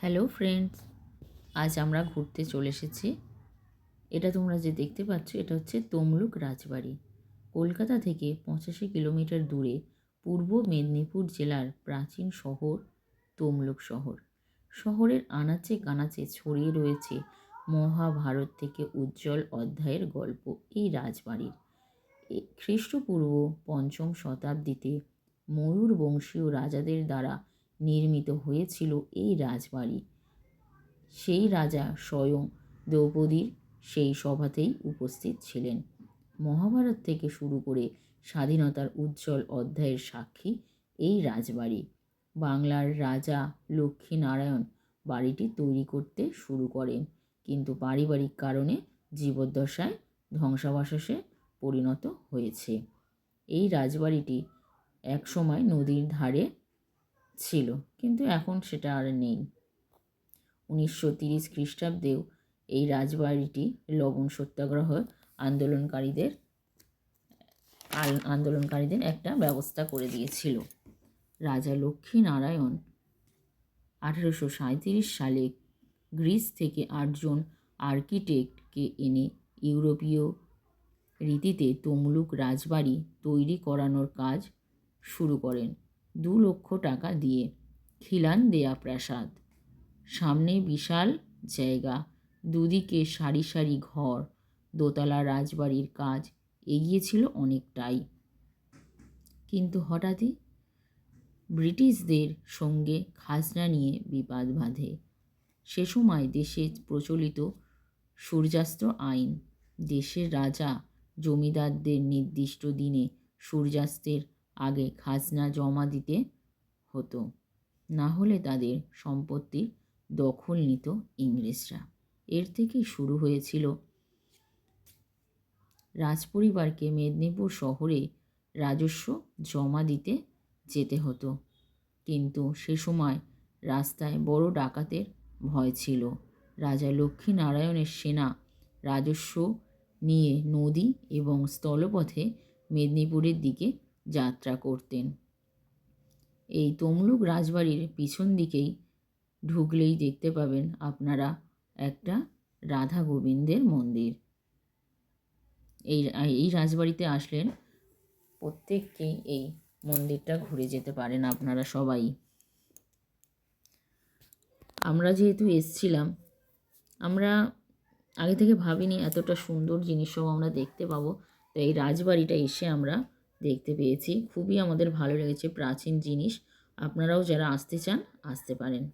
Hello friends আজ আমরা ঘুরতে চলে এসেছি। এটা তোমরা যে দেখতে পাচ্ছ, এটা হচ্ছে তমলুক রাজবাড়ি। কলকাতা থেকে পঁচাশি কিলোমিটার দূরে পূর্ব মেদিনীপুর জেলার প্রাচীন শহর তমলুক শহর। শহরের আনাচে কানাচে ছড়িয়ে রয়েছে মহাভারত থেকে উজ্জ্বল অধ্যায়ের গল্প এই রাজবাড়ির। খ্রিস্টপূর্ব পঞ্চম শতাব্দীতে ময়ূর বংশীয় রাজাদের দ্বারা নির্মিত হয়েছিল এই রাজবাড়ি। সেই রাজা স্বয়ং দ্রৌপদীর সেই সভাতেই উপস্থিত ছিলেন। মহাভারত থেকে শুরু করে স্বাধীনতার উজ্জ্বল অধ্যায়ের সাক্ষী এই রাজবাড়ি। বাংলার রাজা লক্ষ্মীনারায়ণ বাড়িটি তৈরি করতে শুরু করেন, কিন্তু পারিবারিক কারণে জীবদ্দশায় ধ্বংসাবশেষে পরিণত হয়েছে। এই রাজবাড়িটি একসময় নদীর ধারে ছিল, কিন্তু এখন সেটা আর নেই। উনিশশো তিরিশ খ্রিস্টাব্দেও এই রাজবাড়িটি লবণ সত্যাগ্রহ আন্দোলনকারীদের আন্দোলনকারীদের একটা ব্যবস্থা করে দিয়েছিল। রাজা লক্ষ্মীনারায়ণ আঠেরোশো সাঁইত্রিশ সালে গ্রিস থেকে আটজন আর্কিটেক্টকে এনে ইউরোপীয় রীতিতে তমলুক রাজবাড়ি তৈরি করানোর কাজ শুরু করেন। দু লক্ষ টাকা দিয়ে। খিলান দেয়া প্রাসাদ সামনে বিশাল জায়গা। দুদিকে সারি সারি ঘর। দোতলা রাজবাড়ির কাজ এগিয়েছিল অনেকটাই। কিন্তু হঠাৎই ব্রিটিশদের সঙ্গে খাজনা নিয়ে বিবাদ বাঁধে। সে সময় দেশে প্রচলিত সূর্যাস্ত আইন। দেশের রাজা, জমিদারদের নির্দিষ্ট দিনে সূর্যাস্তের আগে খাজনা জমা দিতে হতো। না হলে তাদের সম্পত্তি দখল নিত ইংরেজরা। এর থেকেই শুরু হয়েছিল রাজপরিবারকে মেদিনীপুর শহরে রাজস্ব জমা দিতে যেতে হতো। কিন্তু সে সময় রাস্তায় বড় ডাকাতের ভয় ছিল। রাজা লক্ষ্মীনারায়ণের সেনা রাজস্ব নিয়ে নদী এবং স্থলপথে মেদিনীপুরের দিকে যাত্রা করতেন। এই তমলুক রাজবাড়ির পিছন দিকেই ঢুকলেই দেখতে পাবেন আপনারা একটা রাধা গোবিন্দের মন্দির। এই এই রাজবাড়িতে আসলেন প্রত্যেককেই এই মন্দিরটা ঘুরে যেতে পারেন আপনারা সবাই। আমরা যেহেতু এসছিলাম, আমরা আগে থেকে ভাবিনি এতটা সুন্দর জিনিসও আমরা দেখতে পাবো। তো এই রাজবাড়িটা এসে আমরা দেখতে পেয়েছি। খুবই আমাদের ভালো লেগেছে প্রাচীন জিনিস। আপনারাও যারা আসতে চান আসতে পারেন।